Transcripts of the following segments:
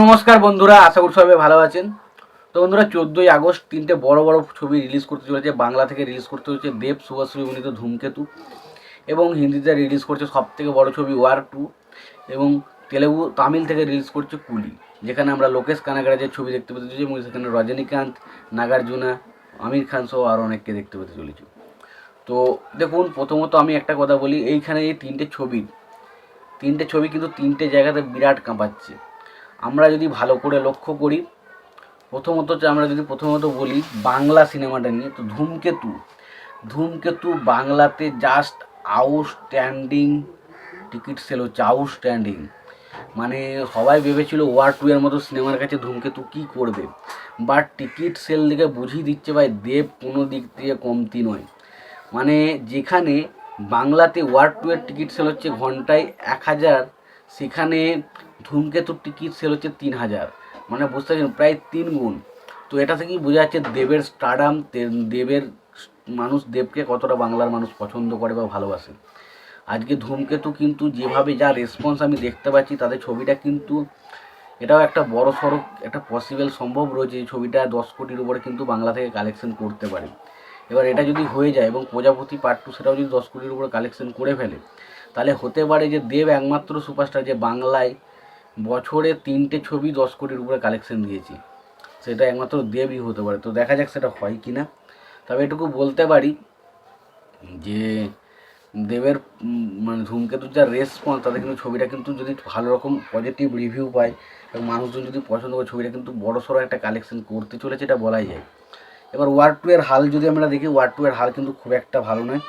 নমস্কার বন্ধুরা, আশা করি সবাই ভালো আছেন। তো বন্ধুরা, চোদ্দোই আগস্ট তিনটে বড় বড় ছবি রিলিজ করতে চলেছে। বাংলা থেকে রিলিজ করতে হচ্ছে দেব সুভাশ্রী অভিনীত ধূমকেতু এবং হিন্দিতে রিলিজ করছে সব থেকে বড় ছবি ওয়ার টু এবং তেলেগু, তামিল থেকে রিলিজ করছে কুলি, যেখানে আমরা লোকেশ কানাগড়াজের ছবি দেখতে পেতে চলেছি এবং সেখানে রজনীকান্ত, নাগার্জুনা, আমির খান সহ আরও অনেককে দেখতে পেতে চলেছি। তো দেখুন, প্রথমত আমি একটা কথা বলি, এইখানে এই তিনটে ছবি তিনটে ছবি কিন্তু তিনটে জায়গাতে বিরাট কাঁপাচ্ছে। আমরা যদি ভালো করে লক্ষ্য করি, প্রথমত হচ্ছে আমরা যদি প্রথমত বলি বাংলা সিনেমাটা নিয়ে, তো ধূমকেতু। ধূমকেতু বাংলাতে জাস্ট আউটস্ট্যান্ডিং টিকিট সেল হচ্ছে আউটস্ট্যান্ডিং মানে সবাই ভেবেছিল ওয়ার টু এর মতো সিনেমার কাছে ধূমকেতু কী করবে। বাট টিকিট সেল দিকে বুঝিয়ে দিচ্ছে ভাই, দেব কোনো দিক দিয়ে কমতি নয়। মানে যেখানে বাংলাতে ওয়ার টু এর টিকিট সেল হচ্ছে ঘন্টায় এক হাজার, সেখানে ধূমকেতুর টিকিট সেল হচ্ছে তিন হাজার মানে বুঝতে পারছেন, প্রায় তিন গুণ তো এটা থেকেই বোঝা যাচ্ছে দেবের স্টাডাম দেবের মানুষ দেবকে কতটা বাংলার মানুষ পছন্দ করে বা ভালোবাসে। আজকে ধূমকেতু কিন্তু যেভাবে যা রেসপন্স আমি দেখতে পাচ্ছি, তাদের ছবিটা কিন্তু এটাও একটা বড় সড়ো, একটা পসিবল সম্ভব রয়েছে এই ছবিটা দশ কোটির উপরে কিন্তু বাংলা থেকে কালেকশন করতে পারে। এবার এটা যদি হয়ে যায় এবং প্রজাপতি পার্ট টু সেটাও যদি দশ কোটির উপরে কালেকশন করে ফেলে, তাহলে হতে পারে যে দেব একমাত্র সুপারস্টার যে বাংলায় বছরে তিনটে ছবি দশ কোটির উপরে কালেকশন দিয়েছি। সেটা একমাত্র দেবই হতে পারে। তো দেখা যাক সেটা হয় কি না। তবে এটুকু বলতে পারি যে দেবের মানে ধূমকেতুর যা রেসপন্স তাদের কিন্তু ছবিটা কিন্তু যদি ভালো রকম পজিটিভ রিভিউ পায় এবং মানুষজন যদি পছন্দ করে, ছবিটা কিন্তু বড় সড়ো একটা কালেকশন করতে চলেছে, এটা বলাই যায়। এবার ওয়ার টু এর হাল যদি আমরা দেখি, ওয়ার টু এর হাল কিন্তু খুব একটা ভালো নয়।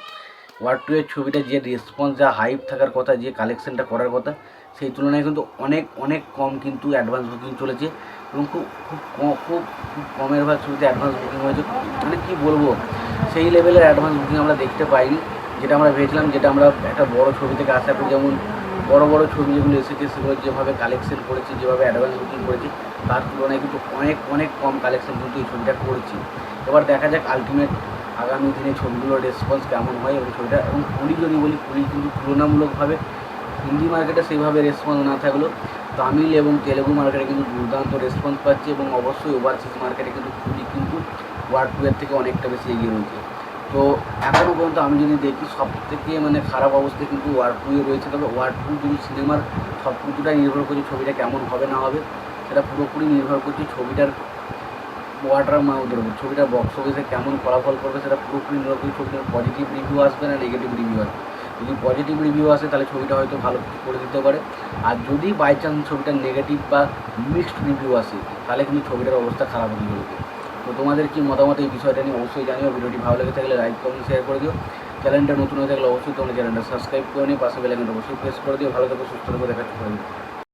ওয়ার টু এর ছবিটা যে রেসপন্স যা হাইপ থাকার কথা, যে কালেকশনটা করার কথা, সেই তুলনায় কিন্তু অনেক অনেক কম কিন্তু অ্যাডভান্স বুকিং চলেছে এবং খুব খুব ক- খুব খুব কমের ভাগ ছবিতে অ্যাডভান্স বুকিং হয়েছে। মানে কী বলব? সেই লেভেলের অ্যাডভান্স বুকিং আমরা দেখতে পাইনি। যেটা আমরা ভেবেছিলাম, যেটা আমরা একটা বড় ছবি থেকে আশা করি, যেমন বড় বড় ছবি যেগুলো এসেছে, সেগুলো যেভাবে কালেকশন করেছে, যেভাবে অ্যাডভান্স বুকিং করেছে, তার তুলনায় কিন্তু অনেক অনেক কম কালেকশন কিন্তু এই ছবিটা করেছি। এবার দেখা যাক আলটিমেট আগামী দিনে ছবিগুলোর রেসপন্স কেমন হয় এবং ছবিটা, এবং পুরী যদি বলি পুরী কিন্তু তুলনামূলকভাবে হিন্দি মার্কেটে সেইভাবে রেসপন্স না থাকলেও তামিল এবং তেলেগু মার্কেটে কিন্তু দুর্দান্ত রেসপন্স পাচ্ছে এবং অবশ্যই ওভারসিজ মার্কেটে কিন্তু পুরী কিন্তু ওয়ার্ড টুয়ের থেকে অনেকটা বেশি এগিয়ে রয়েছে। তো এখনও পর্যন্ত আমি যদি দেখি সব থেকে মানে খারাপ অবস্থায় কিন্তু ওয়ার্ড টুয়ে রয়েছে। তবে ওয়ার্ড টু যদি সিনেমার সব কিছুটাই নির্ভর করছে ছবিটা কেমন হবে না হবে, সেটা পুরোপুরি নির্ভর করছে ছবিটার ওয়াটার মাউথের উপর ছবিটা বক্স অফিসে কেমন ফলাফল করবে সেটা পুরোপুরি নির্ভর করে ছবিটার পজিটিভ রিভিউ আসবে না নেগেটিভ রিভিউ আসবে। যদি পজিটিভ রিভিউ আসে, তাহলে ছবিটা হয়তো ভালো করে দিতে পারে। আর যদি বাই চান্স ছবিটার নেগেটিভ বা মিক্সড রিভিউ আসে, তাহলে কিন্তু ছবিটার অবস্থা খারাপ হয়ে যাবে তো তোমাদের কি মতামত এই বিষয়টা নিয়ে অবশ্যই জানিও। ভিডিওটি ভালো লেগে থাকলে লাইক কমেন্ট শেয়ার করে দিও। চ্যানেলটা নতুন হয়ে থাকলে অবশ্যই তোমরা চ্যানেলটা সাবস্ক্রাইব করে নিও। পাশে বেলাইকনটা অবশ্যই প্রেস করে দিও। ভালো থাকো, সুস্থ থাকো দেখাচ্ছি